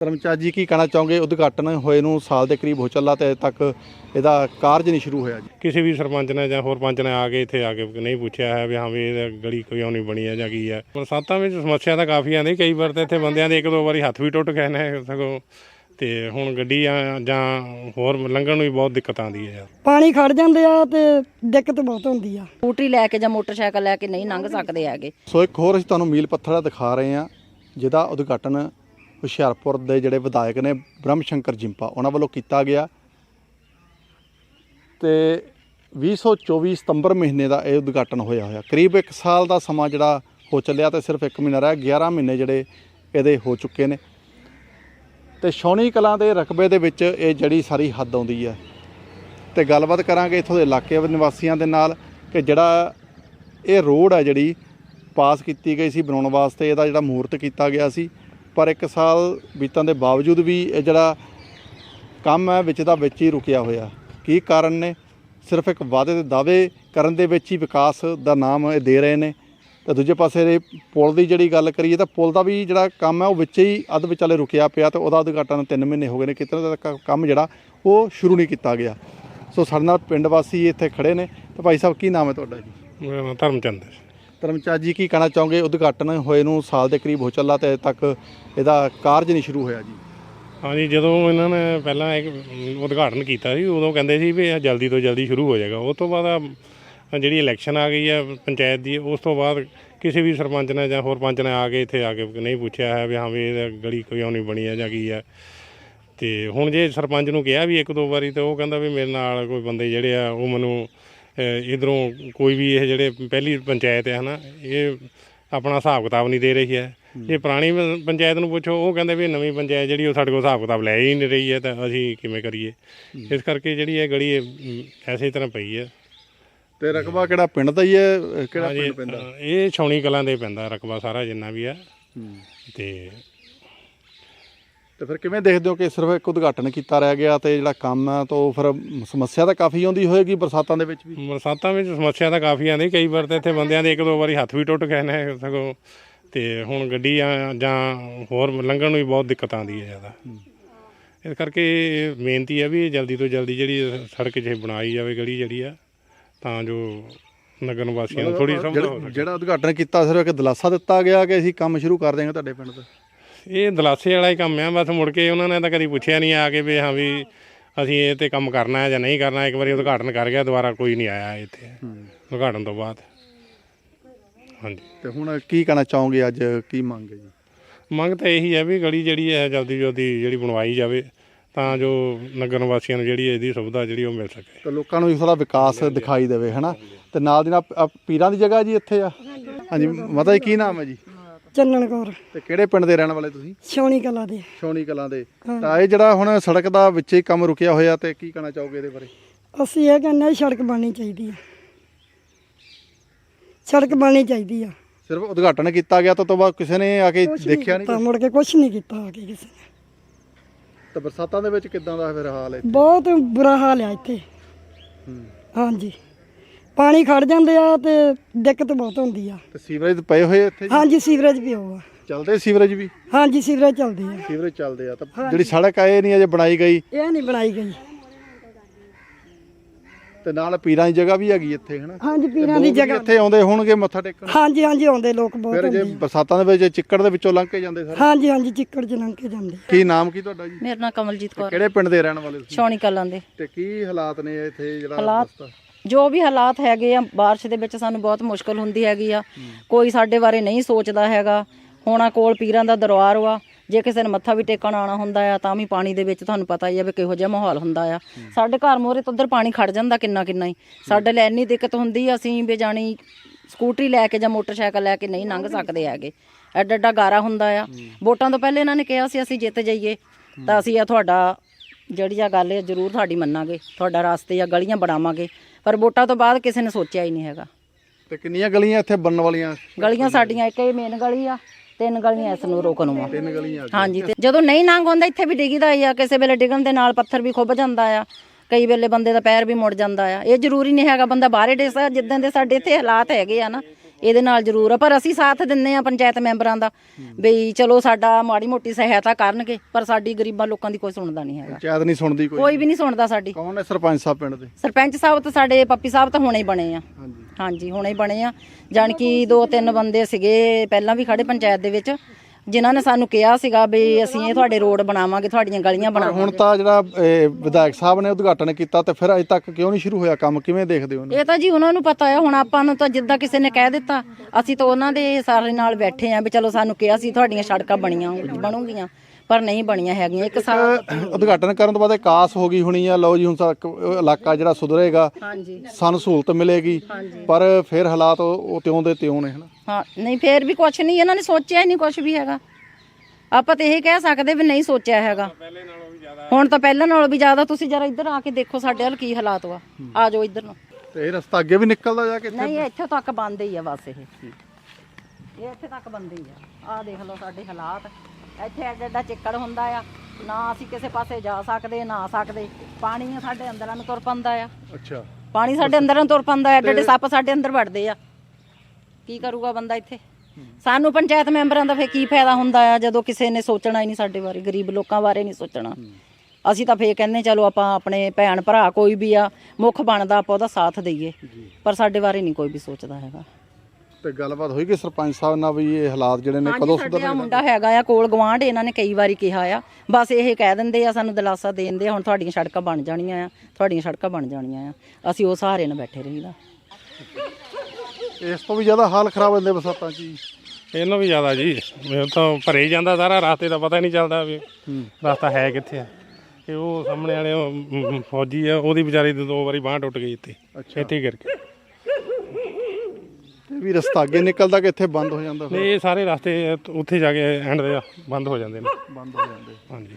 ਧਰਮਚਾਰ ਜੀ ਕੀ ਕਹਿਣਾ ਚਾਹੋਗੇ? ਉਦਘਾਟਨ ਹੋਏ ਨੂੰ ਸਾਲ ਦੇ ਕਰੀਬ ਹੋ ਚੱਲਾ ਤੇ ਅਜੇ ਤੱਕ ਇਹਦਾ ਕਾਰਜ ਨਹੀਂ ਸ਼ੁਰੂ ਹੋਇਆ ਜੀ। ਕਿਸੇ ਵੀ ਸਰਪੰਚ ਨੇ ਜਾਂ ਹੋਰ ਪੰਚ ਨੇ ਆ ਕੇ ਇੱਥੇ ਆ ਕੇ ਨਹੀਂ ਪੁੱਛਿਆ ਹੈ ਵੀ ਹਾਂ ਵੀ ਇਹ ਗਲੀ ਕਿਉਂ ਨਹੀਂ ਬਣੀ ਹੈ ਜਾਂ ਕੀ ਹੈ। ਬਰਸਾਤਾਂ ਵਿੱਚ ਸਮੱਸਿਆ ਤਾਂ ਕਾਫੀ ਆਉਂਦੀ ਕਈ ਵਾਰ ਤਾਂ ਇੱਥੇ ਬੰਦਿਆਂ ਦੇ ਇੱਕ ਦੋ ਵਾਰੀ ਹੱਥ ਵੀ ਟੁੱਟ ਗਏ ਨੇ ਸਗੋਂ ਤੇ ਹੁਣ ਗੱਡੀ ਆ- ਜਾਂ ਹੋਰ ਲੰਘਣ ਨੂੰ ਵੀ ਬਹੁਤ ਦਿੱਕਤ ਆਉਂਦੀ ਹੈ। ਯਾਰ ਪਾਣੀ ਖੜ ਜਾਂਦੇ ਆ ਤੇ ਦਿੱਕਤ ਬਹੁਤ ਹੁੰਦੀ ਆ। ਸਕੂਟਰੀ ਲੈ ਕੇ ਜਾਂ ਮੋਟਰਸਾਈਕਲ ਲੈ ਕੇ ਨਹੀਂ ਲੰਘ ਸਕਦੇ ਹੈਗੇ। ਸੋ ਇੱਕ ਹੋਰ ਅਸੀਂ ਤੁਹਾਨੂੰ ਮੀਲ ਪੱਥਰ ਦਿਖਾ ਰਹੇ ਹਾਂ ਜਿਹਦਾ ਉਦਘਾਟਨ ਹੁਸ਼ਿਆਰਪੁਰ ਦੇ ਜਿਹੜੇ ਵਿਧਾਇਕ ਨੇ ਬ੍ਰਹਮ ਸ਼ੰਕਰ ਜਿੰਪਾ, ਉਹਨਾਂ ਵੱਲੋਂ ਕੀਤਾ ਗਿਆ। ਤੇ 2024 ਸਤੰਬਰ ਮਹੀਨੇ ਦਾ ਇਹ ਉਦਘਾਟਨ ਹੋਇਆ ਹੋਇਆ। ਕਰੀਬ 1 ਸਾਲ ਦਾ ਸਮਾਂ ਜਿਹੜਾ ਹੋ ਚੱਲਿਆ ਤੇ ਸਿਰਫ 1 ਮਹੀਨਾ ਰਹਿ 11 ਮਹੀਨੇ ਜਿਹੜੇ ਇਹਦੇ ਹੋ ਚੁੱਕੇ ਨੇ। ਤੇ ਸ਼ੌਣੀ ਕਲਾਂ ਦੇ ਰਕਬੇ ਦੇ ਵਿੱਚ ਇਹ ਜਿਹੜੀ ਸਾਰੀ ਹੱਦ ਆਉਂਦੀ ਹੈ। ਤੇ ਗੱਲਬਾਤ ਕਰਾਂਗੇ ਇੱਥੋਂ ਦੇ ਇਲਾਕੇ ਨਿਵਾਸੀਆਂ ਦੇ ਨਾਲ ਕਿ ਜਿਹੜਾ ਇਹ ਰੋਡ ਹੈ ਜਿਹੜੀ ਪਾਸ ਕੀਤੀ ਗਈ ਸੀ ਬਣਾਉਣ ਵਾਸਤੇ, ਇਹਦਾ ਜਿਹੜਾ ਮਹੂਰਤ ਕੀਤਾ ਗਿਆ ਸੀ। ਪਰ ਇੱਕ ਸਾਲ ਬੀਤਣ ਦੇ ਬਾਵਜੂਦ ਵੀ ਇਹ ਜਿਹੜਾ ਕੰਮ ਹੈ ਵਿੱਚ ਦਾ ਵਿੱਚ ਹੀ ਰੁਕਿਆ ਹੋਇਆ। ਕੀ ਕਾਰਨ ਨੇ? ਸਿਰਫ ਇੱਕ ਵਾਅਦੇ ਦੇ ਦਾਅਵੇ ਕਰਨ ਦੇ ਵਿੱਚ ਹੀ ਵਿਕਾਸ ਦਾ ਨਾਮ ਇਹ ਦੇ ਰਹੇ ਨੇ। ਤੇ ਦੂਜੇ ਪਾਸੇ ਇਹ ਪੁਲ ਦੀ ਜਿਹੜੀ ਗੱਲ ਕਰੀਏ ਤਾਂ ਪੁਲ ਦਾ ਵੀ ਜਿਹੜਾ ਕੰਮ ਹੈ ਉਹ ਵਿੱਚ ਹੀ ਅੱਧ ਵਿਚਾਲੇ ਰੁਕਿਆ ਪਿਆ ਤੇ ਉਹਦਾ ਉਦਘਾਟਨ 3 ਮਹੀਨੇ ਹੋ ਗਏ ਨੇ। ਕਿਤੇ ਦਾ ਕੰਮ ਜਿਹੜਾ ਉਹ ਸ਼ੁਰੂ ਨਹੀਂ ਕੀਤਾ ਗਿਆ। ਸੋ ਸਾਡੇ ਨਾਲ ਪਿੰਡ ਵਾਸੀ ਇੱਥੇ ਖੜੇ ਨੇ। ਤੇ ਭਾਈ ਸਾਹਿਬ, ਕੀ ਨਾਮ ਹੈ ਤੁਹਾਡਾ ਜੀ? ਮੇਰਾ ਨਾਮ ਧਰਮਚੰਦ ਹੈ ਧਰਮਚਾਰ ਜੀ ਕੀ ਕਹਿਣਾ ਚਾਹੋਗੇ? ਉਦਘਾਟਨ ਹੋਏ ਨੂੰ ਸਾਲ ਦੇ ਕਰੀਬ ਹੋ ਚੱਲਾ ਤੇ ਅਜੇ ਤੱਕ ਇਹਦਾ ਕਾਰਜ ਨਹੀਂ ਸ਼ੁਰੂ ਹੋਇਆ ਜੀ। ਹਾਂਜੀ, ਜਦੋਂ ਇਹਨਾਂ ਨੇ ਪਹਿਲਾਂ ਇੱਕ ਉਦਘਾਟਨ ਕੀਤਾ ਸੀ, ਉਦੋਂ ਕਹਿੰਦੇ ਸੀ ਵੀ ਇਹ ਜਲਦੀ ਤੋਂ ਜਲਦੀ ਸ਼ੁਰੂ ਹੋ ਜਾਏਗਾ। ਉਸ ਤੋਂ ਬਾਅਦ ਆਹ ਜਿਹੜੀ ਇਲੈਕਸ਼ਨ ਆ ਗਈ ਆ ਪੰਚਾਇਤ ਦੀ, ਉਸ ਤੋਂ ਬਾਅਦ ਕਿਸੇ ਵੀ ਸਰਪੰਚ ਨੇ ਜਾਂ ਹੋਰ ਪੰਚ ਨੇ ਆ ਕੇ ਇੱਥੇ ਆ ਕੇ ਨਹੀਂ ਪੁੱਛਿਆ ਹੈ ਵੀ ਹਾਂ ਵੀ ਇਹ ਗਲੀ ਕਿਉਂ ਨਹੀਂ ਬਣੀ ਹੈ ਜਾਂ ਕੀ ਹੈ ਤੇ ਹੁਣ ਜੇ ਸਰਪੰਚ ਨੂੰ ਕਿਹਾ ਵੀ ਇੱਕ ਦੋ ਵਾਰੀ ਤੇ ਉਹ ਕਹਿੰਦਾ ਵੀ ਮੇਰੇ ਨਾਲ ਕੋਈ ਬੰਦੇ ਜਿਹੜੇ ਆ, ਉਹ ਮੈਨੂੰ ਇਧਰੋਂ ਕੋਈ ਵੀ ਇਹ ਜਿਹੜੇ ਪਹਿਲੀ ਪੰਚਾਇਤ ਹੈ ਹਨਾ ਇਹ ਆਪਣਾ ਹਿਸਾਬ ਕਿਤਾਬ ਨਹੀਂ ਦੇ ਰਹੀ ਹੈ। ਜੇ ਪੁਰਾਣੀ ਪੰਚਾਇਤ ਨੂੰ ਪੁੱਛੋ ਉਹ ਕਹਿੰਦੇ ਵੀ ਨਵੀਂ ਪੰਚਾਇਤ ਜਿਹੜੀ ਉਹ ਸਾਡੇ ਕੋਲ ਹਿਸਾਬ ਕਿਤਾਬ ਲੈ ਹੀ ਨਹੀਂ ਰਹੀ ਹੈ ਤਾਂ ਅਸੀਂ ਕਿਵੇਂ ਕਰੀਏ? ਇਸ ਕਰਕੇ ਜਿਹੜੀ ਇਹ ਗਲੀ ਇਹ, ਐਸੇ ਤਰ੍ਹਾਂ ਪਈ ਹੈ। ਤੇ ਰਕਬਾ ਕਿਹੜਾ ਪਿੰਡ ਦਾ ਹੀ ਹੈ ਕਿਹੜਾ ਪਿੰਡ ਪੈਂਦਾ? ਇਹ ਛੌਣੀ ਕਲਾਂ ਦੇ ਪੈਂਦਾ ਰਕਬਾ ਸਾਰਾ ਜਿੰਨਾ ਵੀ ਆ ਤੇ ਤੇ ਫਿਰ ਕਿਵੇਂ ਦੇਖਦੇ ਹੋ ਕਿ ਸਿਰਫ ਇੱਕ ਉਦਘਾਟਨ ਕੀਤਾ ਰਹਿ ਗਿਆ ਤੇ ਜਿਹੜਾ ਕੰਮ ਹੈ ਤਾਂ ਉਹ ਫਿਰ ਸਮੱਸਿਆ ਤਾਂ ਕਾਫੀ ਆਉਂਦੀ ਹੋਏਗੀ ਬਰਸਾਤਾਂ ਦੇ ਵਿੱਚ ਵੀ? ਬਰਸਾਤਾਂ ਵਿੱਚ ਸਮੱਸਿਆ ਤਾਂ ਕਾਫੀ ਆਉਂਦੀ ਕਈ ਵਾਰ ਤਾਂ ਇੱਥੇ ਬੰਦਿਆਂ ਦੇ ਇੱਕ ਦੋ ਵਾਰੀ ਹੱਥ ਵੀ ਟੁੱਟ ਗਏ ਨੇ ਸਗੋਂ ਤੇ ਹੁਣ ਗੱਡੀ ਆ- ਜਾਂ ਹੋਰ ਲੰਘਣ ਨੂੰ ਵੀ ਬਹੁਤ ਦਿੱਕਤ ਆਉਂਦੀ ਹੈ ਜ਼ਿਆਦਾ। ਇਸ ਕਰਕੇ ਬੇਨਤੀ ਹੈ ਵੀ ਜਲਦੀ ਤੋਂ ਜਲਦੀ ਜਿਹੜੀ ਸੜਕ ਜੇ ਬਣਾਈ ਜਾਵੇ ਗਲੀ ਜਿਹੜੀ ਆ ਤਾਂ ਜੋ ਨਗਰ ਨਿਵਾਸੀਆਂ ਨੂੰ ਥੋੜੀ ਸਮਝ ਹੋ ਜਿਹੜਾ ਸਕੇ। ਜਿਹੜਾ ਉਦਘਾਟਨ ਕੀਤਾ ਸਿਰਫ ਇੱਕ ਦਿਲਾਸਾ ਦਿੱਤਾ ਗਿਆ ਕਿ ਅਸੀਂ ਕੰਮ ਸ਼ੁਰੂ ਕਰ ਦੇਵਾਂਗੇ ਤੁਹਾਡੇ ਪਿੰਡ ਦਾ ਇਹ ਦਲਾਸੇ ਵਾਲਾ ਹੀ ਕੰਮ ਆ ਬਸ ਮੁੜ ਕੇ ਉਹਨਾਂ ਨੇ ਤਾਂ ਕਦੀ ਪੁੱਛਿਆ ਨਹੀਂ ਆ ਕੇ ਵੀ ਹਾਂ ਵੀ ਅਸੀਂ ਇਹ ਤੇ ਕੰਮ ਕਰਨਾ ਹੈ ਜਾਂ ਨਹੀਂ ਕਰਨਾ ਇੱਕ ਵਾਰੀ ਉਦਘਾਟਨ ਕਰ ਗਿਆ ਦੁਬਾਰਾ ਕੋਈ ਨਹੀਂ ਆਇਆ ਇੱਥੇ ਉਦਘਾਟਨ ਤੋਂ ਬਾਅਦ। ਹਾਂਜੀ। ਤੇ ਹੁਣ ਕੀ ਕਹਿਣਾ ਚਾਹੋਗੇ ਅੱਜ ਕੀ ਮੰਗ ਹੈ ਜੀ? ਮੰਗ ਤਾਂ ਇਹੀ ਹੈ ਵੀ ਗਲੀ ਜਿਹੜੀ ਹੈ ਜਲਦੀ ਜਲਦੀ ਜਿਹੜੀ ਬਣਵਾਈ ਜਾਵੇ ਤਾਂ ਜੋ ਨਗਰ ਨਿਵਾਸੀਆਂ ਨੂੰ ਜਿਹੜੀ ਇਹਦੀ ਸੁਵਿਧਾ ਜਿਹੜੀ ਉਹ ਮਿਲ ਸਕੇ। ਤੇ ਲੋਕਾਂ ਨੂੰ ਵੀ ਥੋੜਾ ਵਿਕਾਸ ਦਿਖਾਈ ਦੇਵੇ ਹਨਾ? ਤੇ ਨਾਲ ਦੀ ਨਾਲ ਪੀਰਾਂ ਦੀ ਜਗ੍ਹਾ ਜੀ ਇੱਥੇ ਆ। ਹਾਂਜੀ ਮਾਤਾ ਜੀ ਕੀ ਨਾਮ ਹੈ ਜੀ? ਚੰਨਣ ਕੌਰ। ਤੇ ਕਿਹੜੇ ਪਿੰਡ ਦੇ ਰਹਿਣ ਵਾਲੇ ਤੁਸੀਂ? ਸ਼ੌਣੀ ਕਲਾ ਦੇ। ਸ਼ੌਣੀ ਕਲਾਂ ਦੇ। ਤਾਂ ਇਹ ਜਿਹੜਾ ਹੁਣ ਸੜਕ ਦਾ ਵਿੱਚ ਹੀ ਕੰਮ ਰੁਕਿਆ ਹੋਇਆ ਤੇ ਕੀ ਕਹਿਣਾ ਚਾਹੋਗੇ ਇਹਦੇ ਬਾਰੇ? ਅਸੀਂ ਇਹ ਕਹਿੰਦੇ ਹਾਂ ਸੜਕ ਬਣਨੀ ਚਾਹੀਦੀ ਆ। ਸੜਕ ਬਣਨੀ ਚਾਹੀਦੀ ਆ। ਸਿਰਫ ਉਦਘਾਟਨ ਕੀਤਾ ਗਿਆ ਤਾਂ ਤੋਂ ਬਾਅਦ ਕਿਸੇ ਨੇ ਆ ਕੇ ਕੁਛ ਦੇਖਿਆ ਨਹੀਂ ਕੀਤਾ, ਮੁੜ ਕੇ ਕੁਝ ਨਹੀਂ ਕੀਤਾ ਆ ਕੇ ਕਿਸੇ ਨੇ। ਤਾਂ ਬਰਸਾਤਾਂ ਦੇ ਵਿੱਚ ਕਿਦਾਂ ਦਾ ਫਿਰ ਹਾਲ ਹੈ ਬਹੁਤ ਬੁਰਾ ਹਾਲ ਆ ਇੱਥੇ। ਹਾਂਜੀ। ਪਾਣੀ ਖੜ ਜਾਂਦੇ ਆ ਤੇ ਦਿੱਕਤ ਬਹੁਤ ਹੁੰਦੀ ਆ। ਤੇ ਸੀਵਰੇਜ ਪਏ ਹੋਏ ਇੱਥੇ ਜੀ? ਹਾਂਜੀ ਸੀਵਰੇਜ ਵੀ ਆਊਗਾ ਚੱਲਦੇ ਸੀਵਰੇਜ ਵੀ? ਹਾਂਜੀ ਸੀਵਰੇਜ ਚੱਲਦੀ ਆ। ਸੀਵਰੇਜ ਚੱਲਦੇ ਆ ਤਾਂ ਜਿਹੜੀ ਸੜਕ ਆ ਇਹ ਨਹੀਂ ਅਜੇ ਬਣਾਈ ਗਈ? ਇਹ ਨਹੀਂ ਬਣਾਈ ਗਈ। ਤੇ ਨਾਲ ਪੀਰਾਂ ਦੀ ਜਗ੍ਹਾ ਵੀ ਹੈਗੀ ਇੱਥੇ ਹਨਾ? ਹਾਂਜੀ ਪੀਰਾਂ ਦੀ ਲੋਕ ਵੀ ਜਗ੍ਹਾ। ਇੱਥੇ ਆਉਂਦੇ ਹੋਣਗੇ ਮੱਥਾ ਟੇਕਣ? ਹਾਂਜੀ ਹਾਂਜੀ ਆਉਂਦੇ ਲੋਕ ਬਹੁਤ ਫਿਰ ਜੇ ਆ। ਬਰਸਾਤਾਂ ਦੇ ਵਿੱਚ ਚਿੱਕੜ ਦੇ ਵਿੱਚੋਂ ਲੰਘ ਕੇ ਜਾਂਦੇ ਸਾਰੇ? ਹਾਂਜੀ ਹਾਂਜੀ ਚਿੱਕੜ ਚ ਲੰਘ ਕੇ ਜਾਂਦੇ ਕੀ ਨਾਮ ਕੀ ਤੁਹਾਡਾ ਜੀ? ਮੇਰਾ ਨਾਮ ਕਮਲਜੀਤ ਕੌਰ ਕਿਹੜੇ ਪਿੰਡ ਦੇ ਰਹਿਣ ਵਾਲੇ ਤੁਸੀਂ? ਛੌਣੀ ਕਲਾਂ ਦੇ। ਤੇ ਕੀ ਹਾਲਾਤ ਨੇ ਇੱਥੇ ਜਿਹੜਾ ਹਾਲਾਤ ਰਸਤਾ? ਜੋ ਵੀ ਹਾਲਾਤ ਹੈਗੇ ਆ, ਬਾਰਿਸ਼ ਦੇ ਵਿੱਚ ਸਾਨੂੰ ਬਹੁਤ ਮੁਸ਼ਕਲ ਹੁੰਦੀ ਹੈਗੀ ਆ। ਕੋਈ ਸਾਡੇ ਬਾਰੇ ਨਹੀਂ ਸੋਚਦਾ ਹੈਗਾ। ਹੋਣਾ ਕੋਲ ਪੀਰਾਂ ਦਾ ਦਰਬਾਰ ਵਾ, ਜੇ ਕਿਸੇ ਨੇ ਮੱਥਾ ਵੀ ਟੇਕਣ ਆਣਾ ਹੁੰਦਾ ਆ, ਤਾਂ ਵੀ ਪਾਣੀ ਦੇ ਵਿੱਚ ਤੁਹਾਨੂੰ ਪਤਾ ਹੀ ਆ ਵੀ ਕਿਹੋ ਜਿਹਾ ਮਾਹੌਲ ਹੁੰਦਾ ਆ। ਸਾਡੇ ਘਰ ਮੋਰੇ ਤੋਂ ਉਧਰ ਪਾਣੀ ਖੜ ਜਾਂਦਾ ਕਿੰਨਾ ਕਿੰਨਾ ਹੀ। ਸਾਡੇ ਲਈ ਇੰਨੀ ਦਿੱਕਤ ਹੁੰਦੀ ਆ, ਅਸੀਂ ਵੀ ਜਾਣੀ ਸਕੂਟਰੀ ਲੈ ਕੇ ਜਾਂ ਮੋਟਰਸਾਈਕਲ ਲੈ ਕੇ ਨਹੀਂ ਲੰਘ ਸਕਦੇ ਹੈਗੇ। ਐਡਾ ਐਡਾ ਗਾਰਾ ਹੁੰਦਾ ਆ। ਵੋਟਾਂ ਤੋਂ ਪਹਿਲੇ ਇਹਨਾਂ ਨੇ ਕਿਹਾ ਸੀ, ਅਸੀਂ ਜਿੱਤ ਜਾਈਏ। ਤਾਂ ਅਸੀਂ ਆ ਤੁਹਾਡਾ, ਜਿਹੜੀ ਆ ਗੱਲ ਹੈ ਜ਼ਰੂਰ ਤੁਹਾਡੀ ਮੰਨਾਂਗੇ। ਤੁਹਾਡਾ ਰਾਸਤੇ ਜਾਂ ਗਲੀਆਂ ਬਣਾਵਾਂਗੇ। ਪਰ ਵੋਟਾਂ ਤੋਂ ਬਾਅਦ ਕਿਸੇ ਨੇ ਸੋਚਿਆ ਹੀ ਨਹੀਂ ਹੈਗਾ। ਤੇ ਕਿੰਨੀਆਂ ਗਲੀਆਂ ਇੱਥੇ ਬਣਨ ਵਾਲੀਆਂ? ਗਲੀਆਂ ਸਾਡੀਆਂ ਇੱਕ ਹੀ ਮੇਨ ਗਲੀ ਆ ਤਿੰਨ ਗਲੀਆਂ ਇਸ ਨੂੰ ਰੋਕਣ ਨੂੰ ਆ ਤਿੰਨ ਗਲੀਆਂ ਹਾਂਜੀ ਤੇ ਜਦੋਂ ਨਹੀਂ ਲੰਘ ਹੁੰਦਾ ਇੱਥੇ ਵੀ ਡਿੱਗਦਾ ਆ ਕਿਸੇ ਵੇਲੇ ਡਿੱਗਣ ਦੇ ਨਾਲ ਪੱਥਰ ਵੀ ਖੁੱਭ ਜਾਂਦਾ ਆ ਕਈ ਵੇਲੇ ਬੰਦੇ ਦਾ ਪੈਰ ਵੀ ਮੁੜ ਜਾਂਦਾ ਆ। ਇਹ ਜ਼ਰੂਰੀ ਨਹੀਂ ਹੈਗਾ ਬੰਦਾ ਬਾਹਰੇ ਸਕਦਾ ਜਿੱਦਾਂ ਦੇ ਸਾਡੇ ਇੱਥੇ ਹਾਲਾਤ ਹੈਗੇ ਆ ਨਾ। ਇਹਦੇ ਨਾਲ ਜ਼ਰੂਰ ਆ। ਪਰ ਅਸੀਂ ਸਾਥ ਦਿੰਨੇ ਆ ਪੰਚਾਇਤ ਮੈਂਬਰਾਂ ਦਾ ਬਈ ਚਲੋ ਸਾਡਾ ਮਾੜੀ ਮੋਟੀ ਸਹਾਇਤਾ ਕਰਨਗੇ ਪਰ ਸਾਡੀ ਗਰੀਬਾਂ ਲੋਕਾਂ ਦੀ ਕੋਈ ਸੁਣਦਾ ਨਹੀਂ ਹੈਗਾ। ਪੰਚਾਇਤ ਨਹੀਂ ਸੁਣਦੀ ਕੋਈ। ਕੋਈ ਵੀ ਨਹੀਂ ਸੁਣਦਾ ਸਾਡੀ। ਕੌਣ ਨੇ ਸਰਪੰਚ ਸਾਹਿਬ ਪਿੰਡ ਦੇ? ਸਰਪੰਚ ਸਾਹਿਬ ਤਾਂ ਸਾਡੇ ਪੱਪੀ ਸਾਹਿਬ ਤਾਂ ਹੁਣੇ ਹੀ ਬਣੇ ਆ। ਹਾਂਜੀ। ਹਾਂਜੀ ਹੁਣੇ ਹੀ ਬਣੇ ਆ। ਜਾਣ ਕਿ ਦੋ ਤਿੰਨ ਬੰਦੇ ਸੀਗੇ ਪਹਿਲਾਂ ਵੀ ਖੜੇ ਪੰਚਾਇਤ ਦੇ ਵਿੱਚ। ਜਿਨ੍ਹਾਂ ਨੇ ਸਾਨੂੰ ਕਿਹਾ ਸੀਗਾ ਵੀ ਅਸੀਂ ਇਹ ਤੁਹਾਡੇ ਰੋਡ ਬਣਾਵਾਂਗੇ ਤੁਹਾਡੀਆਂ ਗਲੀਆਂ ਪਰ ਹੁਣ ਬਣਾਵਾਂਗੇ ਤਾਂ ਜਿਹੜਾ ਇਹ, ਵਿਧਾਇਕ ਸਾਹਿਬ ਨੇ ਉਦਘਾਟਨ ਕੀਤਾ ਤੇ ਫਿਰ ਅਜੇ ਤੱਕ ਕਿਉਂ ਨਹੀਂ ਸ਼ੁਰੂ ਹੋਇਆ ਕੰਮ ਕਿਵੇਂ ਦੇਖਦੇ ਹੋ ਇਹਨੂੰ? ਇਹ ਤਾਂ ਜੀ ਉਹਨਾਂ ਨੂੰ ਪਤਾ ਹੈ ਹੁਣ ਆਪਾਂ ਨੂੰ ਤਾਂ ਜਿੱਦਾਂ ਕਿਸੇ ਨੇ ਕਹਿ ਦਿੱਤਾ ਅਸੀਂ ਤਾਂ ਉਹਨਾਂ ਦੇ ਸਾਰੇ ਨਾਲ ਬੈਠੇ ਆਂ ਵੀ ਚਲੋ ਸਾਨੂੰ ਕਿਹਾ ਸੀ ਤੁਹਾਡੀਆਂ ਸੜਕਾਂ ਬਣੀਆਂ ਬਣੂਗੀਆਂ ਪਰ ਨਹੀਂ ਬਣੀਆਂ ਹੈਗੀਆਂ। ਇੱਕ ਸਾਲ ਉਦਘਾਟਨ ਕਰਨ ਤੋਂ ਬਾਅਦ ਇੱਕ ਆਸ ਹੋ ਗਈ ਹੋਣੀ ਆ। ਲਓ ਜੀ ਹੁਣ ਸਾ- ਇਲਾਕਾ ਜਿਹੜਾ ਸੁਧਰੇਗਾ। ਹਾਂਜੀ। ਸਾਨੂੰ ਸਹੂਲਤ ਮਿਲੇਗੀ। ਪਰ ਫਿਰ ਹਾਲਾਤ ਉਹ ਉਹ ਤਿਉਂ ਦੇ ਤਿਉਂ ਨੇ ਹਨਾ। ਹਾਂ ਨਹੀਂ ਫੇਰ ਵੀ ਕੁਝ ਨਹੀਂ। ਇਹਨਾਂ ਨੇ ਸੋਚਿਆ ਹੀ ਨਹੀਂ ਕੁਝ ਵੀ ਹੈਗਾ। ਆਪਾਂ ਤਾਂ ਇਹ ਕਹਿ ਸਕਦੇ ਵੀ ਨਹੀਂ ਸੋਚਿਆ ਹੈਗਾ। ਹੁਣ ਤਾਂ ਪਹਿਲਾਂ ਨਾਲੋਂ ਵੀ ਜ਼ਿਆਦਾ। ਤੁਸੀਂ ਜਰਾ ਇੱਧਰ ਆ ਕੇ ਦੇਖੋ ਸਾਡੇ ਵੱਲ ਕੀ ਹਾਲਾਤ ਵਾ। ਆ ਜਾਓ ਇੱਧਰ ਨੂੰ। ਤੇ ਇਹ ਰਸਤਾ ਅੱਗੇ ਵੀ ਨਿਕਲਦਾ ਜਾ ਕੇ ਨਹੀਂ ਇੱਥੇ ਤੱਕ ਬੰਦ ਹੀ ਆ ਬਸ ਇਹ। ਇਹ ਇੱਥੇ ਤੱਕ ਬੰਦ ਹੀ ਆ। ਆਹ ਦੇਖ ਲਓ ਸਾਡੇ ਹਾਲਾਤ। ਇੱਥੇ ਐਡਾ ਐਡਾ ਚਿੱਕੜ ਹੁੰਦਾ ਆ। ਨਾ ਅਸੀਂ ਕਿਸੇ ਪਾਸੇ ਜਾ ਸਕਦੇ ਨਾ ਆ ਸਕਦੇ। ਪਾਣੀ ਆ ਸਾਡੇ ਅੰਦਰਾਂ ਨੂੰ ਤੁਰ ਪੰਦਾ ਆ। ਅੱਛਾ। ਪਾਣੀ ਸਾਡੇ ਅੰਦਰਾਂ ਨੂੰ ਤੁਰ ਪੰਦਾ ਐਡੇ ਐਡੇ ਸੱਪ ਸਾਡੇ ਅੰਦਰ ਵੜਦੇ ਆ। ਕੀ ਕਰੂਗਾ ਬੰਦਾ ਇੱਥੇ? ਸਾਨੂੰ ਪੰਚਾਇਤ ਮੈਂਬਰਾਂ ਦਾ ਫੇ ਕੀ ਫਾਇਦਾ ਹੁੰਦਾ ਆ ਜਦੋਂ ਕਿਸੇ ਨੇ ਸੋਚਣਾ ਹੀ ਨਹੀਂ ਸਾਡੇ ਬਾਰੇ ਗਰੀਬ ਲੋਕਾਂ ਬਾਰੇ ਨਹੀਂ ਸੋਚਣਾ। ਅਸੀਂ ਤਾਂ ਫੇ ਕਹਿੰਦੇ ਚਲੋ ਆਪਾਂ ਆਪਣੇ ਭੈਣ ਭਰਾ ਕੋਈ ਵੀ ਆ ਮੁੱਖ ਬਣਦਾ ਆਪਾਂ ਉਹਦਾ ਸਾਥ ਦਈਏ। ਪਰ ਸਾਡੇ ਬਾਰੇ ਨਹੀਂ ਕੋਈ ਵੀ ਸੋਚਦਾ ਹੈਗਾ। ਤੇ ਗੱਲਬਾਤ ਹੋਈ ਕਿ ਸਰਪੰਚ ਸਾਹਿਬ ਨਾਲ ਵੀ ਇਹ ਹਾਲਾਤ ਜਿਹੜੇ ਨੇ ਕਦੋਂ ਸਾਡੇ ਸੁਧਰਨਗੇ ਮੁੰਡਾ ਹੈਗਾ ਆ ਕੋਲ ਗਵਾਂਢ ਇਹਨਾਂ ਨੇ ਕਈ ਵਾਰੀ ਕਿਹਾ ਆ। ਬਸ ਇਹ ਕਹਿ ਦਿੰਦੇ ਆ ਸਾਨੂੰ ਦਿਲਾਸਾ ਦੇ ਦਿੰਦੇ ਆ ਹੁਣ ਤੁਹਾਡੀਆਂ ਸੜਕਾਂ ਬਣ ਜਾਣੀਆਂ ਆ ਤੁਹਾਡੀਆਂ ਸੜਕਾਂ ਬਣ ਜਾਣੀਆਂ ਆ। ਅਸੀਂ ਉਹ ਸਹਾਰੇ ਨਾਲ ਬੈਠੇ ਰਹੀਦਾ। ਇਸ ਤੋਂ ਵੀ ਜ਼ਿਆਦਾ ਹਾਲ ਖਰਾਬ ਹੋ ਜਾਂਦੇ ਬਰਸਾਤਾਂ 'ਚ ਜੀ। ਇਹਨੂੰ ਵੀ ਜ਼ਿਆਦਾ ਜੀ। ਮੈਨੂੰ ਤਾਂ ਭਰੇ ਜਾਂਦਾ ਸਾਰਾ ਰਸਤੇ ਦਾ ਪਤਾ ਹੀ ਨਹੀਂ ਚੱਲਦਾ ਵੀ ਰਸਤਾ ਹੈ ਕਿੱਥੇ ਆ। ਇਹ ਉਹ ਸਾਹਮਣੇ ਵਾਲੇ ਉਹ, ਮ, ਮ, ਫੌਜੀ ਆ ਉਹਦੀ ਵਿਚਾਰੀ ਦੀ ਦੋ ਵਾਰੀ ਬਾਂਹ ਟੁੱਟ ਗਈ ਇੱਥੇ। ਅੱਛਾ। ਇੱਥੇ ਹੀ ਕਰਕੇ ਵੀ ਰਸਤਾ ਅੱਗੇ ਨਿਕਲਦਾ ਕਿ ਇੱਥੇ ਬੰਦ ਹੋ ਜਾਂਦਾ ਫਿਰ? ਨਹੀਂ ਇਹ ਸਾਰੇ ਰਸਤੇ ਉੱਥੇ ਜਾ ਕੇ ਐਂਡ ਦੇ ਬੰਦ ਹੋ ਜਾਂਦੇ ਨੇ। ਬੰਦ ਹੋ ਜਾਂਦੇ। ਹਾਂਜੀ।